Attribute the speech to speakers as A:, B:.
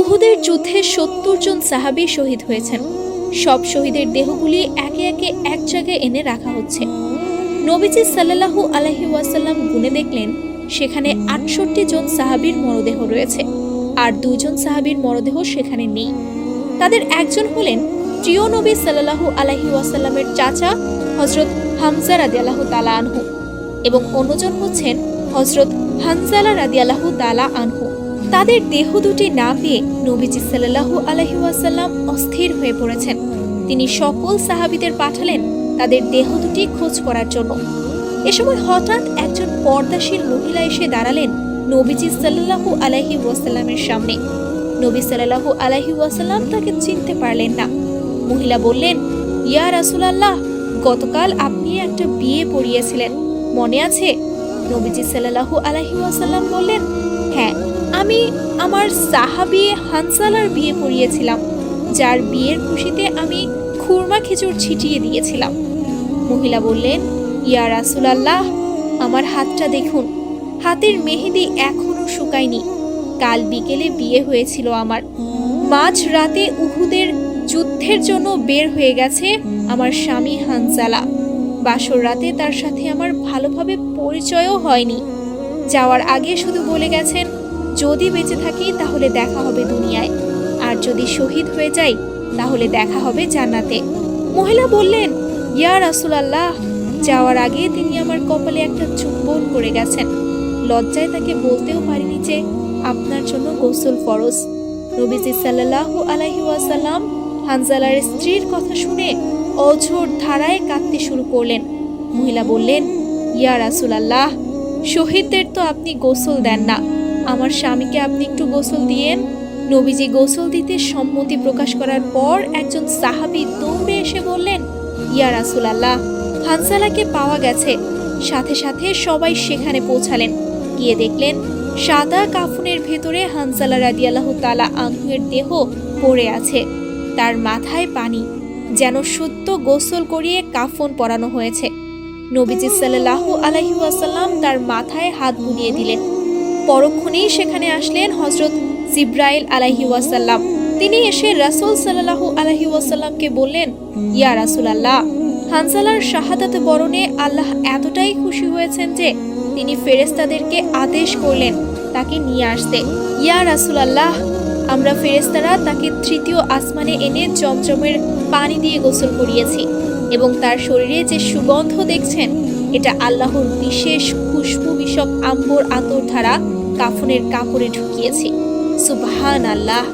A: উহুদের যুদ্ধে সত্তর জন সাহাবি শহীদ হয়েছেন। সব শহীদের দেহগুলি একে একে এক জায়গায় এনে রাখা হচ্ছে। নবীজি সাল্লাল্লাহু আলহি ওয়াসাল্লাম গুনে দেখলেন, সেখানে আটষট্টি জন সাহাবীর মরদেহ রয়েছে, আর দুজন সাহাবীর মরদেহ সেখানে নেই। তাদের একজন হলেন প্রিয় নবী সাল্লাল্লাহু আলহি ওয়াসাল্লামের চাচা হজরত হামজা রাদিয়াল্লাহু তালা আনহু এবং অন্যজন হচ্ছেন হজরত হানজালা রাদিয়াল্লাহু তালা আনহু। তাদের দেহ দুটি না পেয়ে নবীজি সাল্লাল্লাহু আলহি ওয়াসাল্লাম অস্থির হয়ে পড়েছেন। তিনি সকল সাহাবিদের পাঠালেন তাদের দেহ দুটি খোঁজ করার জন্য। এ সময় হঠাৎ একজন পর্দাশীল মহিলা এসে দাঁড়ালেন নবীজি সাল্লাল্লাহু আলাইহি ওয়াসাল্লামের সামনে। নবী সাল্লাল্লাহু আলাইহি ওয়াসাল্লাম তাকে চিনতে পারলেন না। মহিলা বললেন, ইয়া রাসূলুল্লাহ, গতকাল আপনি একটা বিয়ে পড়িয়েছিলেন। মনে আছে নবীজি সাল্লাল্লাহু আলাইহি ওয়াসাল্লাম বললেন হ্যাঁ আমি আমার সাহাবি হানসালার বিয়ে পড়িয়েছিলাম, যার বিয়ের খুশিতে আমি খুরমা খেজুর ছিটিয়ে দিয়েছিলাম। মহিলা বললেন, ইয়া রাসুলাল্লাহ, আমার হাতটা দেখুন, হাতের মেহেদি এখনও শুকায়নি, কাল বিকেলে বিয়ে হয়েছিল আমার। মাঝ রাতে উহুদের যুদ্ধের জন্য বের হয়ে গেছে আমার স্বামী হানসালা। বাসর রাতে তার সাথে আমার ভালোভাবে পরিচয়ও হয়নি। যাওয়ার আগে শুধু বলে গেছেন, যদি বেঁচে থাকি তাহলে দেখা হবে দুনিয়ায়। আর যদি শহীদ হয়ে যাই, তাহলে দেখা হবে জান্নাতে। মহিলা বললেন, ইয়া রাসুলাল্লাহ। যাওয়ার আগে তিনি আমার কপালে একটা চুম্বন করে গেছেন। লজ্জায় তাকে বলতেও পারিনি যে আপনার জন্য গোসল ফরজ। নবীজি সাল্লাল্লাহু আলাইহি ওয়াসাল্লাম হানজালার স্ত্রীর কথা শুনে অঝোর ধারায় কাঁদতে শুরু করলেন। মহিলা বললেন, ইয়া রাসুলাল্লাহ, শহীদদের তো আপনি গোসল দেন না। আমার স্বামীকে আপনি একটু গোসল দিয়েন। নবীজি গোসল দিতে সম্মতি প্রকাশ করার পর একজন সাহাবী দৌড়ে এসে বললেন, ইয়া রাসুলাল্লাহ, হানসালাকে পাওয়া গেছে। সাথে সাথে সবাই সেখানে পৌঁছালেন। গিয়ে দেখলেন, সাদা কাফনের ভেতরে হানসালা রাদিয়াল্লাহু তালা আনহুয়ের দেহ পড়ে আছে। তার মাথায় পানি। যেন সত্য গোসল করিয়ে কাফন পরানো হয়েছে। নবীজি সাল্লাল্লাহু আলাইহি ওয়াসাল্লাম তার মাথায় হাত বুলিয়ে দিলেন। পরক্ষণেই সেখানে আসলেন হজরত জিব্রাইল আলাইহি ওয়াসাল্লাম। তিনি এসে রাসূল সাল্লাল্লাহু আলাইহি ওয়াসাল্লামকে বললেন, ইয়া রাসূলুল্লাহ হানসালার শাহাদাত বরণে আল্লাহ এতটাই খুশি হয়েছেন যে তিনি ফেরেশতাদেরকে আদেশ করলেন, তাকে নিয়ে আসতে। ইয়া রাসূলুল্লাহ আমরা ফেরেস্তারা তাকে তৃতীয় আসমানে এনে জমজমের পানি দিয়ে গোসল করিয়েছি এবং তার শরীরে যে সুগন্ধ দেখছেন, এটা আল্লাহর বিশেষ খুশবু বিষক আম্বর আতর ধারা কাফনের কাপড়ে ঢুকিয়েছি। সুবহান আল্লাহ